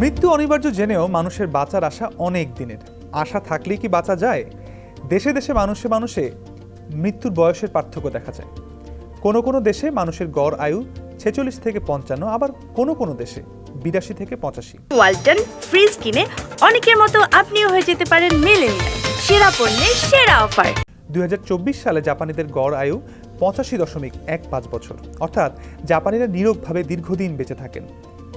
মৃত্যু অনিবার্য জেনেও মানুষের বাঁচার আশা অনেক দিনের। আশা থাকলেই কি বাঁচা যায়? দেশে দেশে মানুষে মানুষে মৃত্যুর বয়সের পার্থক্য দেখা যায়। কোনো কোনো দেশে মানুষের গড় আয়ু ছেচল্লিশ থেকে পঞ্চান্ন আবার কোনো কোনো দেশে বিরাশি থেকে পঁচাশি। ওয়ালটন ফ্রিজ কিনে অনেকের মতো আপনিও হয়ে যেতে পারেন মেলেনিয়া সেরা পণ্যের সেরা অফার। দুই হাজার চব্বিশ সালে জাপানিদের গড় আয়ু পঁচাশি দশমিক এক পাঁচ বছর। অর্থাৎ জাপানিরা নীরবভাবে দীর্ঘদিন বেঁচে থাকেন।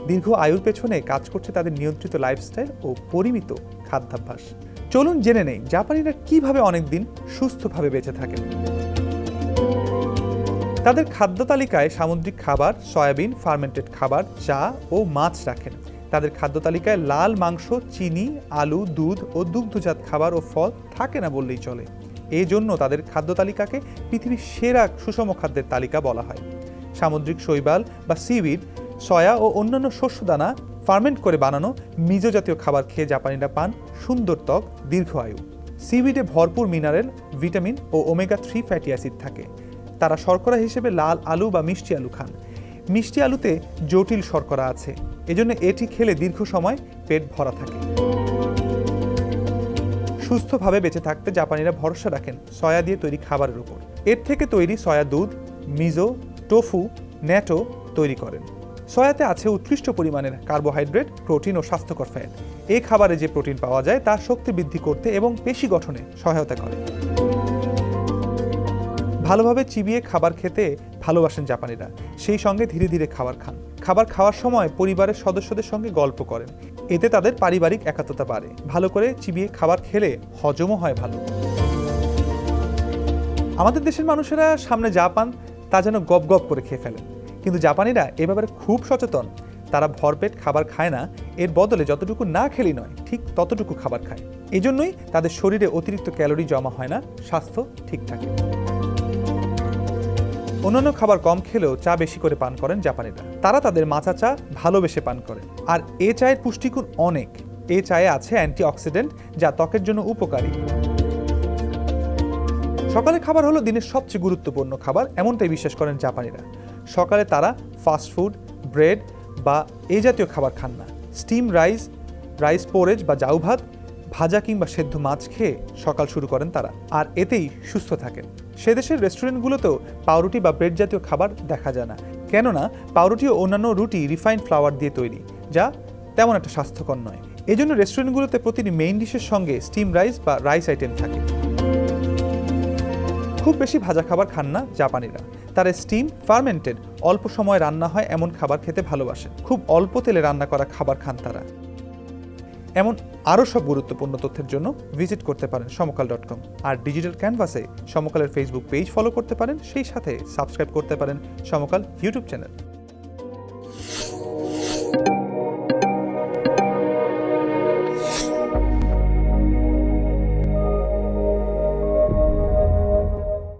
দীর্ঘ আয়ুর পেছনে কাজ করছে তাদের নিয়ন্ত্রিত লাইফস্টাইল ও পরিমিত খাদ্যাভ্যাস। চলুন জেনে নেই, জাপানিরা কীভাবে অনেকদিন সুস্থভাবে বেঁচে থাকেন। তাদের খাদ্য তালিকায় সামুদ্রিক খাবার, সয়াবিন ফার্মেন্টেড খাবার, চা ও মাছ রাখেন। তাদের খাদ্য তালিকায় লাল মাংস, চিনি, আলু, দুধ ও দুগ্ধজাত খাবার ও ফল থাকে না বললেই চলে। এই জন্য তাদের খাদ্য তালিকাকে পৃথিবীর সেরা সুষম খাদ্যের তালিকা বলা হয়। সামুদ্রিক শৈবাল বা সিউইড সয়া ও অন্যান্য শস্য দানা ফার্মেন্ট করে বানানো মিজো জাতীয় খাবার খেয়ে জাপানিরা পান সুন্দর ত্বক, দীর্ঘ আয়ু। সিউইডে ভরপুর মিনারেল, ভিটামিন ও ওমেগা থ্রি ফ্যাটি অ্যাসিড থাকে। তারা শর্করা হিসেবে লাল আলু বা মিষ্টি আলু খান। মিষ্টি আলুতে জটিল শর্করা আছে, এজন্য এটি খেলে দীর্ঘ সময় পেট ভরা থাকে। সুস্থভাবে বেঁচে থাকতে জাপানিরা ভরসা রাখেন সয়া দিয়ে তৈরি খাবারের উপর। এর থেকে তৈরি সয়া দুধ, মিজো, টোফু, ন্যাটো তৈরি করেন। সয়াতে আছে উৎকৃষ্ট পরিমাণের কার্বোহাইড্রেট, প্রোটিন ও স্বাস্থ্যকর ফ্যাট। এই খাবারে যে প্রোটিন পাওয়া যায় তা শক্তি বৃদ্ধি করতে এবং পেশি গঠনে সহায়তা করে। ভালোভাবে চিবিয়ে খাবার খেতে ভালোবাসেন জাপানিরা। সেই সঙ্গে ধীরে ধীরে খাবার খান। খাবার খাওয়ার সময় পরিবারের সদস্যদের সঙ্গে গল্প করেন। এতে তাদের পারিবারিক একাত্মতা বাড়ে। ভালো করে চিবিয়ে খাবার খেলে হজমও হয় ভালো। আমাদের দেশের মানুষেরা সামনে যা পান, তা যেন গপ গপ করে খেয়ে ফেলেন। কিন্তু জাপানিরা এ ব্যাপারে খুব সচেতন। তারা ভরপেট খাবার খায় না, এর বদলে যতটুকু না খেলেই নয়, ঠিক ততটুকু খাবার খায়। এজন্যই তাদের শরীরে অতিরিক্ত ক্যালোরি জমা হয় না, স্বাস্থ্য ঠিক থাকে। অন্যান্য খাবার কম খেলেও চা বেশি করে পান করেন জাপানিরা। তারা তাদের মাচা চা ভালোবেসে পান করেন আর এ চায়ের পুষ্টিগুণ অনেক। এ চায়ে আছে অ্যান্টিঅক্সিডেন্ট, যা ত্বকের জন্য উপকারী। সকালে খাবার হলো দিনের সবচেয়ে গুরুত্বপূর্ণ খাবার, এমনটাই বিশ্বাস করেন জাপানিরা। সকালে তারা ফাস্ট ফুড ব্রেড বা এই জাতীয় খাবার খান না। স্টিম রাইস রাইস পোরেজ বা জাউ ভাত, ভাজা কিংবা সেদ্ধ মাছ খেয়ে সকাল শুরু করেন তারা আর এতেই সুস্থ থাকেন। সে দেশের রেস্টুরেন্টগুলোতেও পাউরুটি বা ব্রেড জাতীয় খাবার দেখা যায় না। কেননা, পাউরুটি ও অন্যান্য রুটি রিফাইন্ড ফ্লাওয়ার দিয়ে তৈরি, যা তেমন একটা স্বাস্থ্যকর নয়। এজন্য রেস্টুরেন্টগুলোতে প্রতিটি মেইন ডিশের সঙ্গে স্টিম রাইস বা রাইস আইটেম থাকে। খুব বেশি ভাজা খাবার খান না জাপানিরা। তারা স্টিম ফার্মেন্টেড, অল্প সময় রান্না হয় এমন খাবার খেতে ভালোবাসে। খুব অল্প তেলে রান্না করা খাবার খান তারা। এমন আরও সব গুরুত্বপূর্ণ তথ্যের জন্য ভিজিট করতে পারেন সমকাল ডট কম। আর ডিজিটাল ক্যানভাসে সমকালের ফেসবুক পেজ ফলো করতে পারেন, সেই সাথে সাবস্ক্রাইব করতে পারেন সমকাল ইউটিউব চ্যানেল।